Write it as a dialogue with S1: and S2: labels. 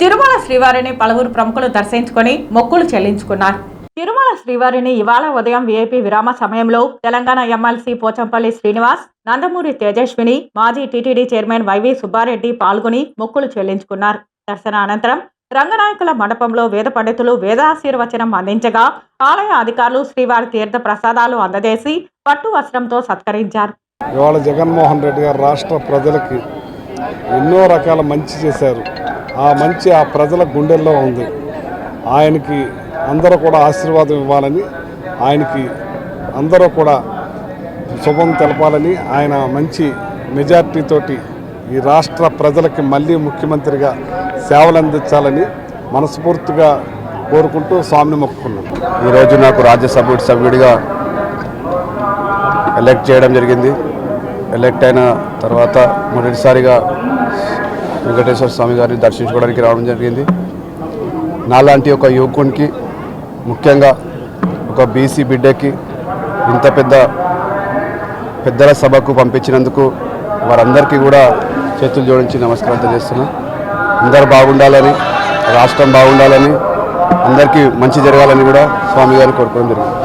S1: తిరుమల శ్రీవారిని పలువురు ప్రముఖులు దర్శించుకొని మొక్కులు చెల్లించుకున్నారు. తిరుమల శ్రీవారిని ఇవాళ ఉదయం విఐపి విరామ సమయంలో తెలంగాణ ఎమ్మెల్సీ పోచంపల్లి శ్రీనివాస్ నందమూరి తేజస్విని మాజీ టీటీడీ చైర్మన్ వైవి సుబ్బారెడ్డి పాల్గొని మొక్కులు చెల్లించుకున్నారు. దర్శన అనంతరం రంగనాయకుల మండపంలో వేద పండితులు వేదాశీర్వచనం అందించగా ఆలయ అధికారులు శ్రీవారి తీర్థ ప్రసాదాలు అందజేసి పట్టు వస్త్రంతో సత్కరించారు.
S2: ఇవాళ జగన్మోహన్ రెడ్డి గారు రాష్ట్ర ప్రజలకి ఎన్నో రకాల మంచి చేశారు. ఆ మంచి ఆ ప్రజల గుండెల్లో ఉంది. ఆయనకి అందరూ కూడా ఆశీర్వాదం ఇవ్వాలని ఆయనకి అందరూ కూడా శుభం తెలపాలని ఆయన మంచి మెజార్టీతోటి ఈ రాష్ట్ర ప్రజలకి మళ్ళీ ముఖ్యమంత్రిగా సేవలు అందించాలని మనస్ఫూర్తిగా కోరుకుంటూ స్వామిని మొక్కుకున్నాను.
S3: ఈరోజు నాకు రాజ్యసభ సభ్యుడిగా ఎలక్ట్ చేయడం జరిగింది. ఎలక్ట్ అయిన తర్వాత మొదటిసారిగా వెంకటేశ్వర స్వామి గారిని దర్శించుకోవడానికి రావడం జరిగింది. నాలాంటి ఒక యువకునికి ముఖ్యంగా ఒక బీసీ బిడ్డకి ఇంత పెద్ద పెద్దల సభకు పంపించినందుకు వారందరికీ కూడా చేతులు జోడించి నమస్కారం తెలియజేస్తున్నాను అందరు బాగుండాలని రాష్ట్రం బాగుండాలని అందరికీ మంచి జరగాలని కూడా స్వామి గారిని కోరుకోవడం జరిగింది.